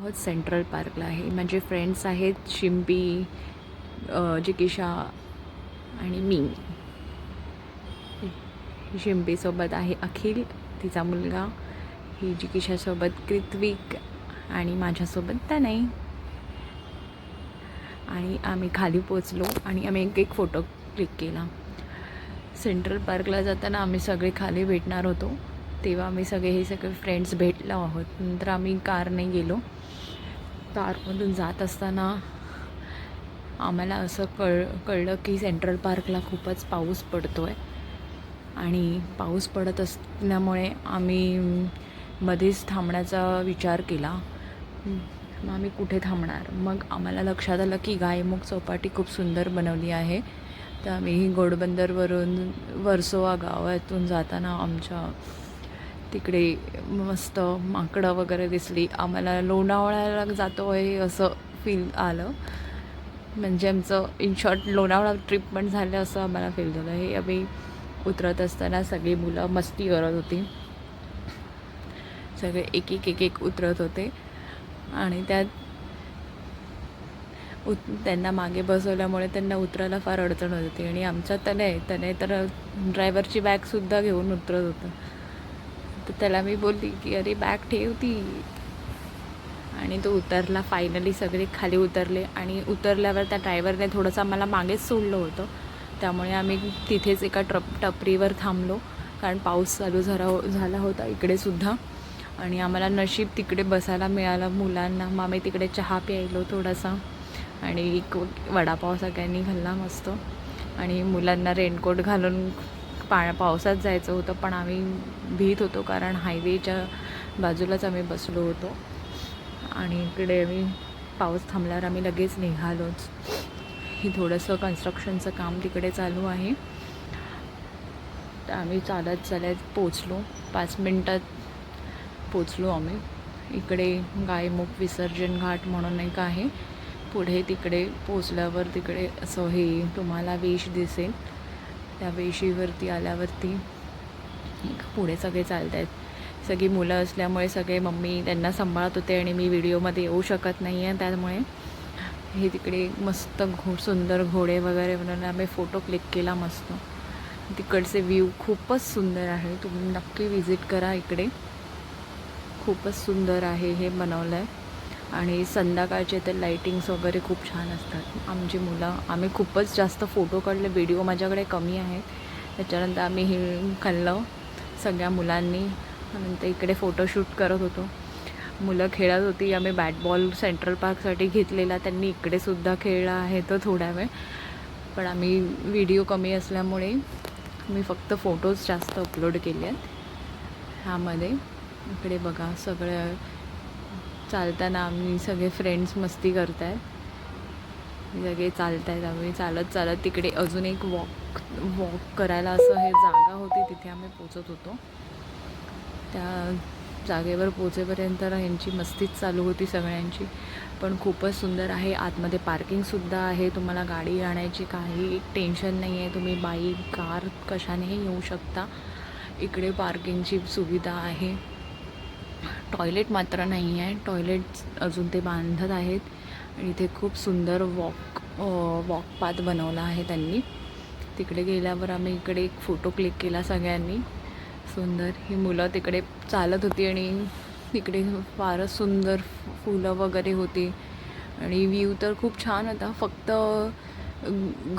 आहोत सेंट्रल पार्कला आहे. माझे फ्रेंड्स आहेत शिंपी जिकिशा आणि मी. शिंपीसोबत आहे अखिल तिचा मुलगा. ही जिकिशासोबत कृत्विक आणि माझ्यासोबत तनय. आणि आम्ही खाली पोचलो आणि आम्ही एक एक फोटो क्लिक केला. सेंट्रल पार्कला जाताना आम्ही सगळे खाली भेटणार होतो. तेव्हा आम्ही सगळे हे सगळे फ्रेंड्स भेटलो आहोत. नंतर आम्ही कारने गेलो. कारमधून जात असताना आम्हाला असं कळ कळलं की सेंट्रल पार्कला खूपच पाऊस पडतो आहे आणि पाऊस पडत असल्यामुळे आम्ही मध्येच थांबण्याचा विचार केला. मग आम्ही कुठे थांबणार? मग आम्हाला लक्षात आलं की गायमुख चौपाटी खूप सुंदर बनवली आहे. तर आम्ही घोडबंदरवरून वर्सोवा गावातून जाताना आमच्या तिकडे मस्त माकडं वगैरे दिसली. आम्हाला लोणावळ्याला जातो आहे असं फील आलं. म्हणजे आमचं इन शॉर्ट लोणावळा ट्रिप पण झालं असं आम्हाला फील झालं. हे आम्ही उतरत असताना सगळी मुलं मस्ती करत होती. सगळे एक एक एक एक उतरत होते. आणि त्यात उत त्यांना मागे बसवल्यामुळे त्यांना उतरायला फार अडचण होत होती. आणि आमचा तने तने तर ड्रायव्हरची बॅगसुद्धा घेऊन उतरत होतं. तर त्याला मी बोलली की अरे बॅग ठेव ती आणि तो उतरला. फायनली सगळे खाली उतरले आणि उतरल्यावर त्या ड्रायव्हरने थोडंसं आम्हाला मागेच सोडलं होतं. त्यामुळे आम्ही तिथेच एका ट्रप टपरीवर थांबलो. कारण पाऊस चालू झाला झाला होता इकडेसुद्धा आणि आम्हाला नशीब तिकडे बसायला मिळालं मुलांना. मग आम्ही तिकडे चहा प्यायलो थोडासा. आणि एक वडापाव सगळ्यांनी घालला मस्त. आणि मुलांना रेनकोट घालून पा पावसात जायचं होतं पण आम्ही भीत होतो कारण हायवेच्या बाजूलाच आम्ही बसलो होतो. आणि इकडे आम्ही पाऊस थांबल्यावर आम्ही लगेच निघालोच. हे थोडंसं कन्स्ट्रक्शनचं काम तिकडे चालू आहे. तर आम्ही चालत चालत पोचलो पाच मिनटात पोचलो आम्ही. इकडे गायमुख विसर्जन घाट म्हणून एक आहे. पुढे तिकडे पोचल्यावर तिकडे असं हे तुम्हाला वेश दिसेल. त्या वेशीवरती आल्यावरती पुढे सगळे चालत आहेत सगळी मुलं असल्यामुळे सगळे मम्मी त्यांना सांभाळत होते आणि मी व्हिडिओमध्ये येऊ शकत नाही आहे त्यामुळे हे तिकडे मस्त घो सुंदर घोडे वगैरे म्हणून आम्ही फोटो क्लिक केला मस्त. तिकडचे व्ह्यू खूपच सुंदर आहे. तुम्ही नक्की विजिट करा इकडे. खूपच सुंदर आहे हे बनवलं आहे आणि संध्याकाळचे तर लाईटिंग्स वगैरे खूप छान असतात. आमची मुलं आम्ही खूपच जास्त फोटो काढले व्हिडिओ माझ्याकडे कमी आहेत. त्याच्यानंतर आम्ही हे खाल्लं सगळ्या मुलांनी. नंतर इकडे फोटोशूट करत होतो. मुलं खेळत होती आम्ही बॅट बॉल सेंट्रल पार्कसाठी घेतलेला. त्यांनी इकडेसुद्धा खेळला आहे तो थोड्या वेळ. पण आम्ही व्हिडिओ कमी असल्यामुळे मी फक्त फोटोज जास्त अपलोड केले आहेत. ह्यामध्ये इकडे बघा सगळं चालताना आम्ही सगळे फ्रेंड्स मस्ती करत आहेत सगळे चालत आहेत आम्ही. चालत चालत तिकडे अजून एक वॉक वॉक करायला असं हे जागा होती तिथे आम्ही पोचत होतो. त्या जागेवर पोचेपर्यंत यांची मस्तीच चालू होती सगळ्यांची. पण खूपच सुंदर आहे. आतमध्ये पार्किंगसुद्धा आहे. तुम्हाला गाडी आणायची काही टेन्शन नाही आहे तुम्ही बाईक कार कशानेही येऊ शकता. इकडे पार्किंगची सुविधा आहे. टॉयलेट मात्र नाही आहे. टॉयलेट अजून ते बांधत आहेत. आणि इथे खूप सुंदर वॉक वॉक पाथ बनवला आहे त्यांनी. तिकडे गेल्यावर आम्ही इकडे एक फोटो क्लिक केला सगळ्यांनी. सुंदर. ही मुलं तिकडे चालत होती आणि तिकडे फारच सुंदर फुलं वगैरे होती. आणि व्ह्यू तर खूप छान होता. फक्त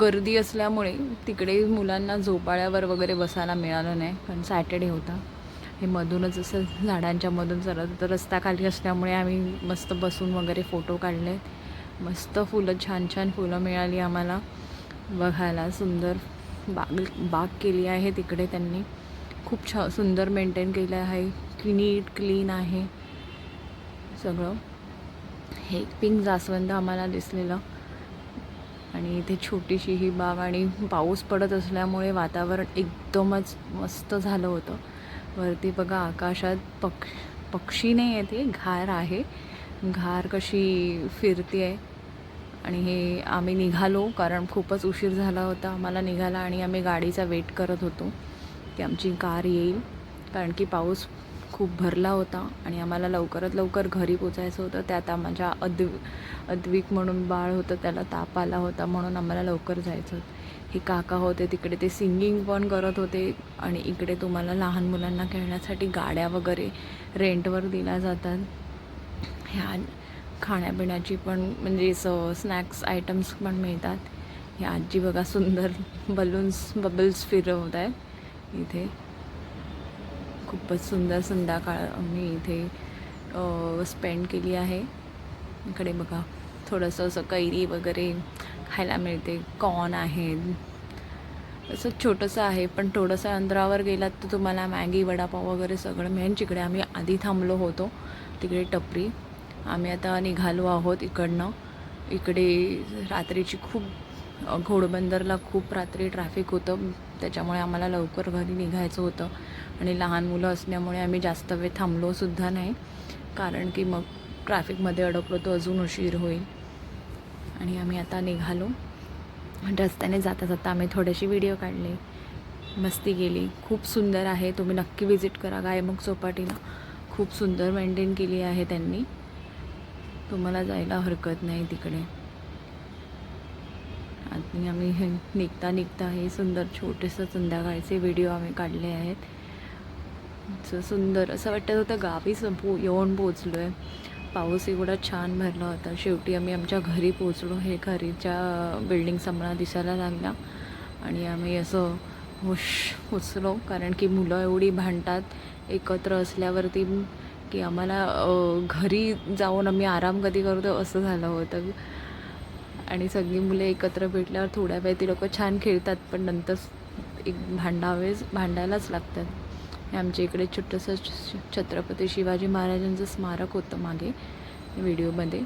गर्दी असल्यामुळे तिकडे मुलांना झोपाळ्यावर वगैरे बसायला मिळालं नाही. कारण सॅटर्डे होता. हे मधूनच असं झाडांच्या मधून चालत तर रस्ता खाली असल्यामुळे आम्ही मस्त बसून वगैरे फोटो काढले. मस्त फुलं छान छान फुलं मिळाली आम्हाला. बघायला सुंदर बाग बाग केली आहे तिकडे त्यांनी. खूप छा सुंदर मेंटेन केलं आहे. नीट क्लीन आहे. सगळं. हे पिंक जास्वंद आम्हाला दिसलेलं. आणि इथे छोटीशी ही बाग आणि पाऊस पडत असल्यामुळे वातावरण एकदमच मस्त झालं होतं. वरती बघा आकाशात पक्ष पक्षी नाही आहे ते घार आहे. घार कशी फिरते आहे आणि हे आम्ही निघालो कारण खूपच उशीर झाला होता. आम्हाला निघाला आणि आम्ही गाडीचा वेट करत होतो की आमची कार येईल. कारण की पाऊस खूप भरला होता आणि आम्हाला लवकरात लवकर घरी पोचायचं होतं. त्यात माझ्या अद्व अद्विक म्हणून बाळ होतं त्याला ताप आला होता म्हणून आम्हाला लवकर जायचं होतं. हे काका होते तिकडे ते सिंगिंग पण करत होते आणि इकडे तुम्हाला लहान मुलांना खेळण्यासाठी गाड्या वगैरे रेंटवर दिल्या जातात. ह्या खाण्यापिण्याची पण म्हणजे स स्नॅक्स आयटम्स पण मिळतात. ही आजी बघा सुंदर बलून्स बबल्स फिरवत आहेत इथे. खूपच सुंदर संध्याकाळ मी इथे स्पेंड केली आहे. इकडे बघा थोडंसं असं कैरी वगैरे खायला मिळते. कॉर्न आहेत असं छोटंसं आहे पण थोडंसं अंतरावर गेलात तर तुम्हाला मॅगी वडापाव वगैरे सगळं मिळेल. जिकडे आम्ही आधी थांबलो होतो तिकडे टपरी. आम्ही आता निघालो आहोत इकडनं. इकडे रात्रीची खूप घोडबंदरला खूप रात्री ट्रॅफिक होतं. त्याच्यामुळे आम्हाला लवकर घरी निघायचं होतं. आणि लहान मुलं असल्यामुळे आम्ही जास्त वेळ थांबलोसुद्धा नाही. कारण की मग ट्रॅफिकमध्ये अडकलो तर अजून उशीर होईल. आणि आम्ही आता निघालो. रस्त्याने जाता जाता आम्ही थोडेसे व्हिडिओ काढले. मस्ती केली. खूप सुंदर आहे. तुम्ही नक्की विजिट करा. गायमुख चौपाटीला खूप सुंदर मेंटेन केली आहे त्यांनी. तुम्हाला जायला हरकत नाही तिकडे. आणि आम्ही हे निघता निघता हे सुंदर छोटेसं संध्याकाळचे व्हिडिओ आम्ही काढले आहेत. असं सुंदर असं वाटत होतं गावी पो येऊन पोचलो आहे पाऊस एवढा छान भरला होता. शेवटी आम्ही आमच्या घरी पोचलो हे घरीच्या बिल्डिंग आम्हाला दिसायला लागला. आणि आम्ही असं हुश पोचलो कारण की मुलं एवढी भांडतात एकत्र असल्यावरती की आम्हाला घरी जाऊन आम्ही आराम कधी करतो असं झालं होतं. आणि सगळी मुले एकत्र भेटल्यावर थोड्या वेळ ती लोकं छान खेळतात पण नंतर एक भांडावेच भांडायलाच लागतात. हे आमच्या इकडे छोटंसं छ- छत्रपती शिवाजी महाराजांचं स्मारक होतं मागे व्हिडिओमध्ये.